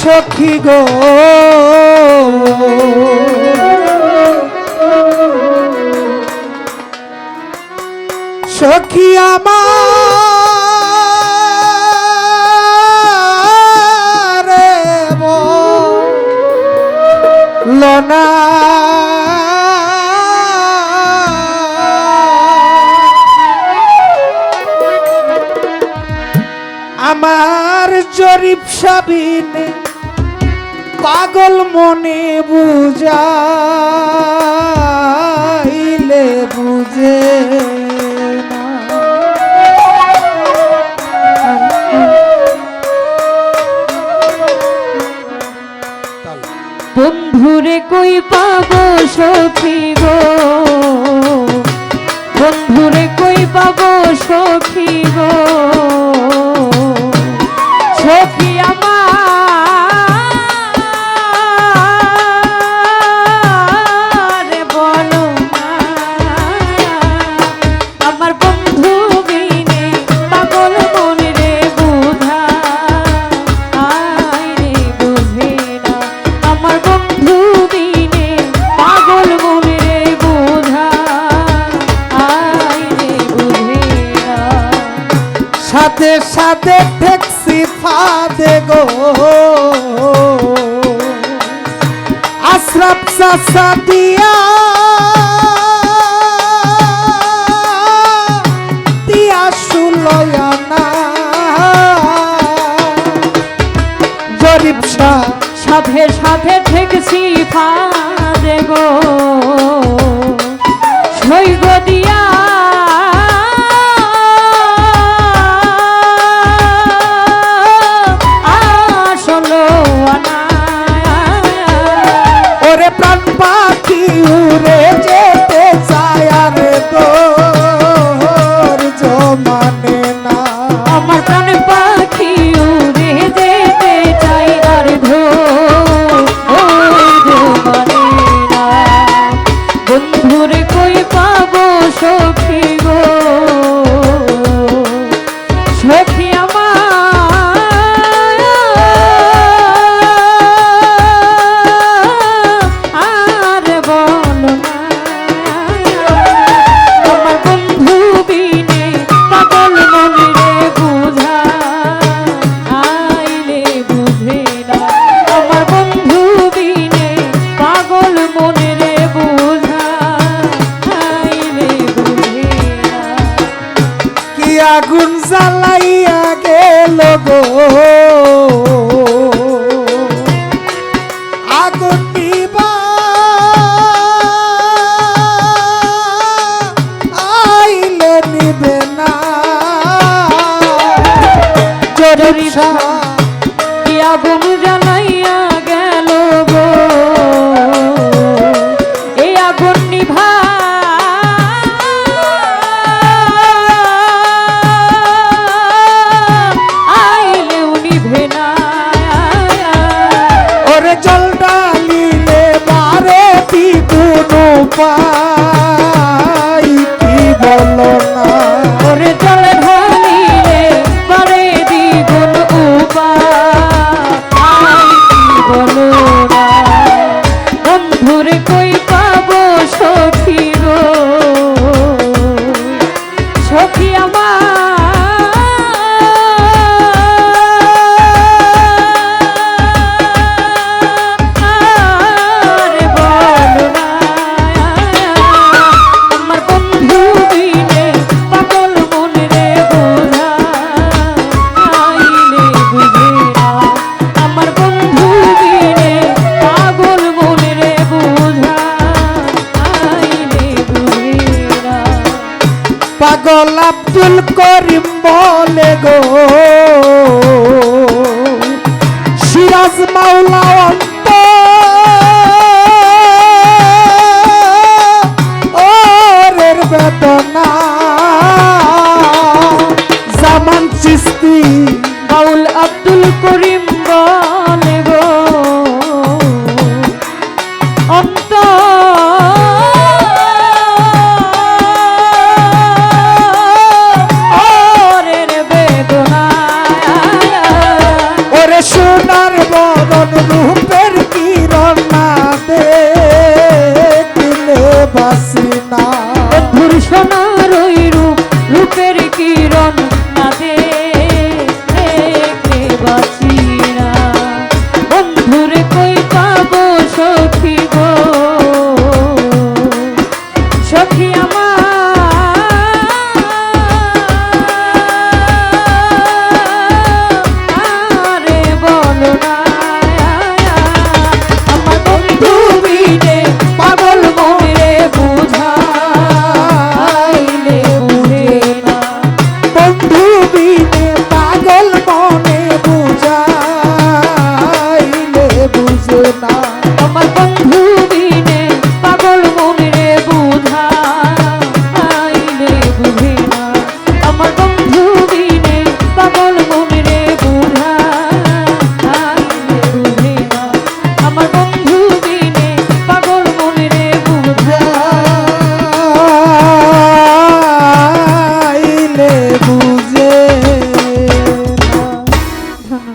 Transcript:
সখী গো। সখী আমার লনা আমার জরিপ সাবিনে পাগল মনে বুঝাইলে বুঝে বন্ধুরে কই পাব সখী গো? বন্ধুরে কই পাব সখী গো? সখী সাথে সাথে ঠেকছি ফাদে গো। আশ্রাপ সাসা দিয়া দিয়া সুলয়ানা জরিপ সাথে সাথে ঠেকছি ফাদে গো। সৈগ দিয়া বন্ধুর কই পাবো সখী গো? আগুন জ্বালাইয়া গেল গো। পাই, কি বল না? ওরে জল ঢালিলে পারে দ্বিগুণ উপায়। কি বল না? বন্ধুর কই পাবো সখী গো? সখী আমার কিম্বল Hallelujah. আমার